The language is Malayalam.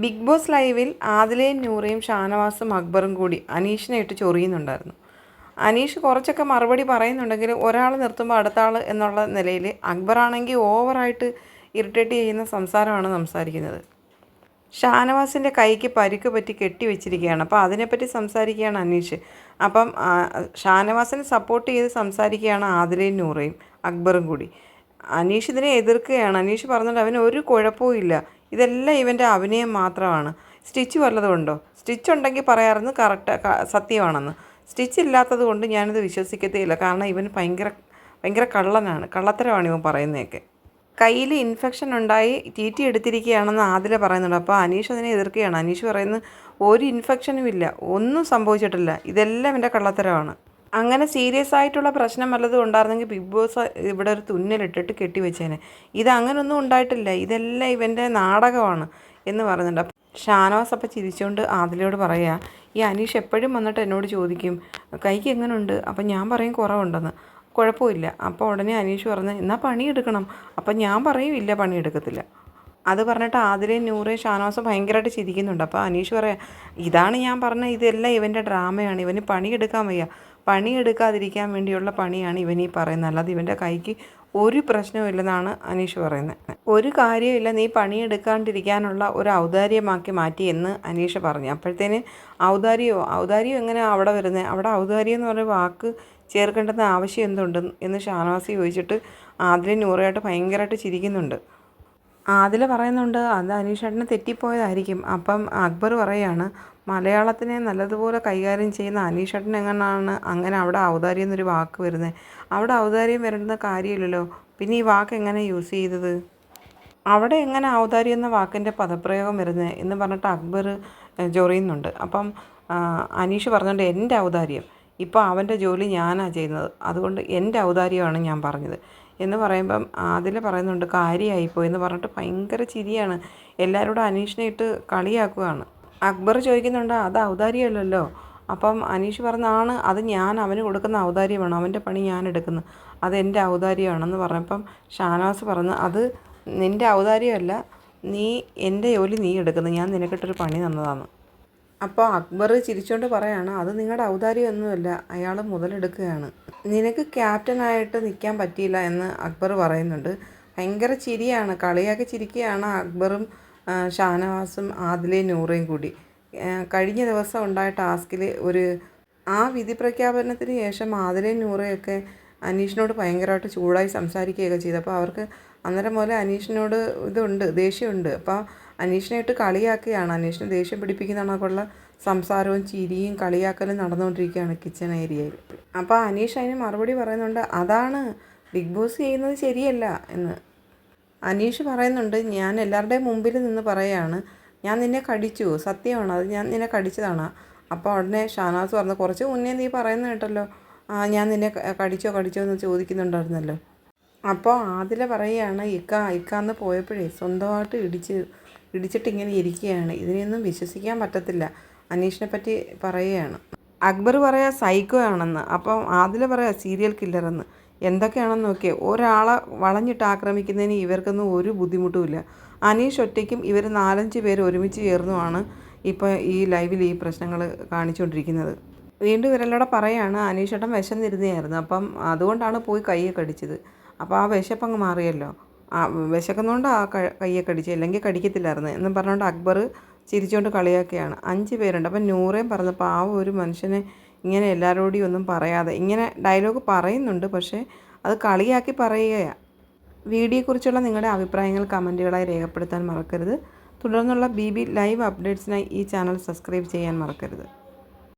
ബിഗ് ബോസ് ലൈവിൽ ആദിലയും നൂറയും ഷാനവാസും അക്ബറും കൂടി അനീഷിനെ ഇട്ട് ചൊറിയുന്നുണ്ടായിരുന്നു. അനീഷ് കുറച്ചൊക്കെ മറുപടി പറയുന്നുണ്ടെങ്കിൽ ഒരാൾ നിർത്തുമ്പോൾ അടുത്ത ആൾ എന്നുള്ള നിലയിൽ അക്ബറാണെങ്കിൽ ഓവറായിട്ട് ഇറിറ്റേറ്റ് ചെയ്യുന്ന സംസാരമാണ് സംസാരിക്കുന്നത്. ഷാനവാസിന്റെ കൈക്ക് പരിക്ക് പറ്റി കെട്ടി വെച്ചിരിക്കുകയാണ്. അപ്പോൾ അതിനെപ്പറ്റി സംസാരിക്കുകയാണ് അനീഷ്. അപ്പം ഷാനവാസിനെ സപ്പോർട്ട് ചെയ്ത് സംസാരിക്കുകയാണ് ആദിലയും നൂറയും അക്ബറും കൂടി. അനീഷ് ഇതിനെ എതിർക്കുകയാണ്. അനീഷ് പറഞ്ഞിട്ട് അവന് ഒരു കുഴപ്പവും ഇല്ല. ഇതെല്ലാം ഇവന്റെ അഭിനയം മാത്രമാണ്. സ്റ്റിച്ച് വല്ലതുമുണ്ടോ? സ്റ്റിച്ച് ഉണ്ടെങ്കിൽ പറയാറുണ്ട് കറക്റ്റ് സത്യമാണെന്ന്. സ്റ്റിച്ച് ഇല്ലാത്തത് കൊണ്ട് ഞാനിത് വിശ്വസിക്കത്തേയില്ല. കാരണം ഇവൻ ഭയങ്കര ഭയങ്കര കള്ളനാണ്. കള്ളത്തരമാണ് ഇവൻ പറയുന്നതൊക്കെ. കയ്യിൽ ഇൻഫെക്ഷൻ ഉണ്ടായി ടി ടി എടുത്തിരിക്കുകയാണെന്ന് ആദില പറയുന്നുണ്ട്. അപ്പോൾ അനീഷ് അതിനെ എതിർക്കുകയാണ്. അനീഷ് പറയുന്നത് ഒരു ഇൻഫെക്ഷനും ഇല്ല. ഒന്നും സംഭവിച്ചിട്ടില്ല. ഇതെല്ലാം എന്റെ കള്ളത്തരമാണ്. അങ്ങനെ സീരിയസ് ആയിട്ടുള്ള പ്രശ്നം വല്ലതും ഉണ്ടായിരുന്നെങ്കിൽ ബിഗ് ബോസ് ഇവിടെ ഒരു തുന്നലിട്ടിട്ട് കെട്ടിവെച്ചേനെ ഇത് അങ്ങനൊന്നും ഉണ്ടായിട്ടില്ല. ഇതെല്ലാം ഇവന്റെ നാടകമാണ് എന്ന് പറയുന്നുണ്ട്. ഷാനവാസ് അപ്പം ചിരിച്ചുകൊണ്ട് ആദിലയോട് പറയുക ഈ അനീഷ് എപ്പോഴും വന്നിട്ട് എന്നോട് ചോദിക്കും കൈക്ക് എങ്ങനെയുണ്ട് അപ്പം ഞാൻ പറയും കുറവുണ്ടെന്ന്. കുഴപ്പമില്ല. അപ്പോൾ ഉടനെ അനീഷ് പറഞ്ഞ് എന്നാൽ പണിയെടുക്കണം. അപ്പം ഞാൻ പറയും ഇല്ല പണിയെടുക്കത്തില്ല. അത് പറഞ്ഞിട്ട് ആദിലയും നൂറയും ഷാനവാസും ഭയങ്കരമായിട്ട് ചിരിക്കുന്നുണ്ട്. അപ്പോൾ അനീഷ് പറയാം ഇതാണ് ഞാൻ പറഞ്ഞ ഇതെല്ലാം ഇവന്റെ ഡ്രാമയാണ് ഇവന് പണിയെടുക്കാൻ വയ്യ. പണിയെടുക്കാതിരിക്കാൻ വേണ്ടിയുള്ള പണിയാണ് ഇവൻ ഈ പറയുന്നത്. അല്ലാതെ ഇവന്റെ കൈക്ക് ഒരു പ്രശ്നമില്ലെന്നാണ് അനീഷ് പറയുന്നത്. ഒരു കാര്യമില്ല നീ പണിയെടുക്കാണ്ടിരിക്കാനുള്ള ഒരു ഔദാര്യമാക്കി മാറ്റി എന്ന് അനീഷ് പറഞ്ഞു. അപ്പോഴത്തേന് ഔദാര്യോ ഔദാര്യം എങ്ങനെ അവിടെ വരുന്നത് അവിടെ ഔദാര്യം എന്ന് പറയുന്ന വാക്ക് ചേർക്കേണ്ടുന്ന ആവശ്യം എന്തുണ്ട് എന്ന് ഷാനവാസി ചോദിച്ചിട്ട് ആദിലും നൂറയായിട്ട് ഭയങ്കരമായിട്ട് ചിരിക്കുന്നുണ്ട്. ആദില പറയുന്നുണ്ട് അത് അനീഷേട്ടന് തെറ്റിപ്പോയതായിരിക്കും. അപ്പം അക്ബർ പറയാണ് മലയാളത്തിനെ നല്ലതുപോലെ കൈകാര്യം ചെയ്യുന്ന അനീഷേട്ടൻ എങ്ങനെയാണ് അങ്ങനെ അവിടെ ഔദാര്യം എന്നൊരു വാക്ക് വരുന്നത് അവിടെ ഔദാര്യം വരേണ്ട കാര്യമില്ലല്ലോ. പിന്നെ ഈ വാക്ക് എങ്ങനെ യൂസ് ചെയ്തത്? അവിടെ എങ്ങനെ ഔദാര്യം എന്ന വാക്കിന്റെ പദപ്രയോഗം വരുന്നത് എന്ന് പറഞ്ഞിട്ട് അക്ബർ ചൊറിയുന്നുണ്ട് അപ്പം അനീഷ് പറഞ്ഞുകൊണ്ട് എന്റെ ഔദാര്യം. ഇപ്പോൾ അവന്റെ ജോലി ഞാനാണ് ചെയ്യുന്നത്. അതുകൊണ്ട് എന്റെ ഔദാര്യമാണ് ഞാൻ പറഞ്ഞത്. എന്ന് പറയുമ്പം അതിൽ പറയുന്നുണ്ട് കാര്യമായിപ്പോയി എന്ന് പറഞ്ഞിട്ട് ഭയങ്കര ചിരിയാണ്. എല്ലാവരോടും അനീഷിനെ ഇട്ട് കളിയാക്കുകയാണ്. അക്ബർ ചോദിക്കുന്നുണ്ട് അത് ഔദാര്യമല്ലല്ലോ? അപ്പം അനീഷ് പറഞ്ഞാണ് അത് ഞാൻ അവന് കൊടുക്കുന്ന ഔദാര്യമാണ്. അവന്റെ പണി ഞാൻ എടുക്കുന്നത് അത് എന്റെ ഔദാര്യമാണെന്ന് പറഞ്ഞപ്പം ഷാനവാസ് പറഞ്ഞു അത് നിന്റെ ഔദാര്യമല്ല. നീ എന്റെ ജോലി നീ എടുക്കുന്നത് ഞാൻ നിനക്കിട്ടൊരു പണി തന്നതാണ് അപ്പോൾ അക്ബർ ചിരിച്ചുകൊണ്ട് പറയാണ് അത് നിങ്ങളുടെ ഔദാര്യമൊന്നുമല്ല അയാൾ മുതലെടുക്കുകയാണ്. നിനക്ക് ക്യാപ്റ്റനായിട്ട് നിൽക്കാൻ പറ്റിയില്ല എന്ന് അക്ബർ പറയുന്നുണ്ട്. ഭയങ്കര ചിരിയാണ് കളിയാക്കി ചിരിക്കുകയാണ് അക്ബറും ഷാനവാസും ആദിലയും നൂറയും കൂടി. കഴിഞ്ഞ ദിവസം ഉണ്ടായ ടാസ്കിൽ ഒരു ആ വിധി പ്രഖ്യാപനത്തിന് ശേഷം ആദിലയും നൂറയൊക്കെ അനീഷിനോട് ഭയങ്കരമായിട്ട് ചൂടായി സംസാരിക്കുകയൊക്കെ ചെയ്തു. അപ്പോൾ അവർക്ക് അന്നേരം മുതലേ അനീഷിനോട് ഇതുണ്ട് ദേഷ്യമുണ്ട്. അപ്പോൾ അനീഷിനെ ഇട്ട് കളിയാക്കുകയാണ്. അനീഷിനെ ദേഷ്യം പിടിപ്പിക്കുന്ന കണക്കുള്ള സംസാരവും ചിരിയും കളിയാക്കലും നടന്നുകൊണ്ടിരിക്കുകയാണ് കിച്ചൺ ഏരിയയിൽ. അപ്പോൾ അനീഷ് അതിന് മറുപടി പറയുന്നുണ്ട് അതാണ് ബിഗ് ബോസ് ചെയ്യുന്നത് ശരിയല്ല എന്ന്. അനീഷ് പറയുന്നുണ്ട് ഞാൻ എല്ലാവരുടെയും മുമ്പിൽ നിന്ന് പറയുകയാണ് ഞാൻ നിന്നെ കടിച്ചു സത്യമാണ് അത് ഞാൻ നിന്നെ കടിച്ചതാണ്. അപ്പോൾ ഉടനെ ഷാനാസ് പറഞ്ഞു കുറച്ച് മുന്നേ നീ പറയുന്ന കേട്ടല്ലോ ഞാൻ നിന്നെ കടിച്ചോ കടിച്ചോ എന്ന് ചോദിക്കുന്നുണ്ടായിരുന്നല്ലോ. അപ്പോൾ ആദില പറയുകയാണ് ഇക്ക ഇക്കാന്ന് പോയപ്പോഴേ സ്വന്തമായിട്ട് ഇടിച്ച് ഇടിച്ചിട്ട് ഇങ്ങനെ ഇരിക്കുകയാണ്. ഇതിനെയൊന്നും വിശ്വസിക്കാൻ പറ്റത്തില്ല. അനീഷിനെ പറ്റി പറയുകയാണ്. അക്ബർ പറയാ സൈക്കോ ആണെന്ന്. അപ്പം ആദില പറയാ സീരിയൽ കില്ലറെന്ന്. എന്തൊക്കെയാണെന്ന് നോക്കിയേ. ഒരാളെ വളഞ്ഞിട്ട് ആക്രമിക്കുന്നതിന് ഇവർക്കൊന്നും ഒരു ബുദ്ധിമുട്ടുമില്ല അനീഷ് ഒറ്റയ്ക്കും ഇവർ നാലഞ്ച് പേര് ഒരുമിച്ച് ചേർന്നുമാണ് ഇപ്പോൾ ഈ ലൈവിൽ ഈ പ്രശ്നങ്ങൾ കാണിച്ചുകൊണ്ടിരിക്കുന്നത്. വീണ്ടും ഇവരെല്ലാം പറയാണ് അനീഷേട്ടൻ വിശന്നിരുന്നതായിരുന്നു. അപ്പം അതുകൊണ്ടാണ് പോയി കൈയൊക്കെ അടിച്ചത്. അപ്പോൾ ആ വിശപ്പങ്ങ് മാറിയല്ലോ. ആ വിശക്കുന്നതുകൊണ്ട് ആ കയ്യെ കടിച്ചു അല്ലെങ്കിൽ കടിക്കത്തില്ലായിരുന്നു. എന്നും പറഞ്ഞുകൊണ്ട് അക്ബർ ചിരിച്ചുകൊണ്ട് കളിയാക്കുകയാണ്. അഞ്ച് പേരുണ്ട്. അപ്പം നൂറേം പറഞ്ഞപ്പോൾ ആ ഒരു മനുഷ്യനെ ഇങ്ങനെ എല്ലാവരോടും ഒന്നും പറയാതെ ഇങ്ങനെ ഡയലോഗ് പറയുന്നുണ്ട്. പക്ഷേ അത് കളിയാക്കി പറയുകയാണ് വീഡിയോയെക്കുറിച്ചുള്ള നിങ്ങളുടെ അഭിപ്രായങ്ങൾ കമന്റുകളായി രേഖപ്പെടുത്താൻ മറക്കരുത്. തുടർന്നുള്ള ബി ബി ലൈവ് അപ്ഡേറ്റ്സിനായി ഈ ചാനൽ സബ്സ്ക്രൈബ് ചെയ്യാൻ മറക്കരുത്.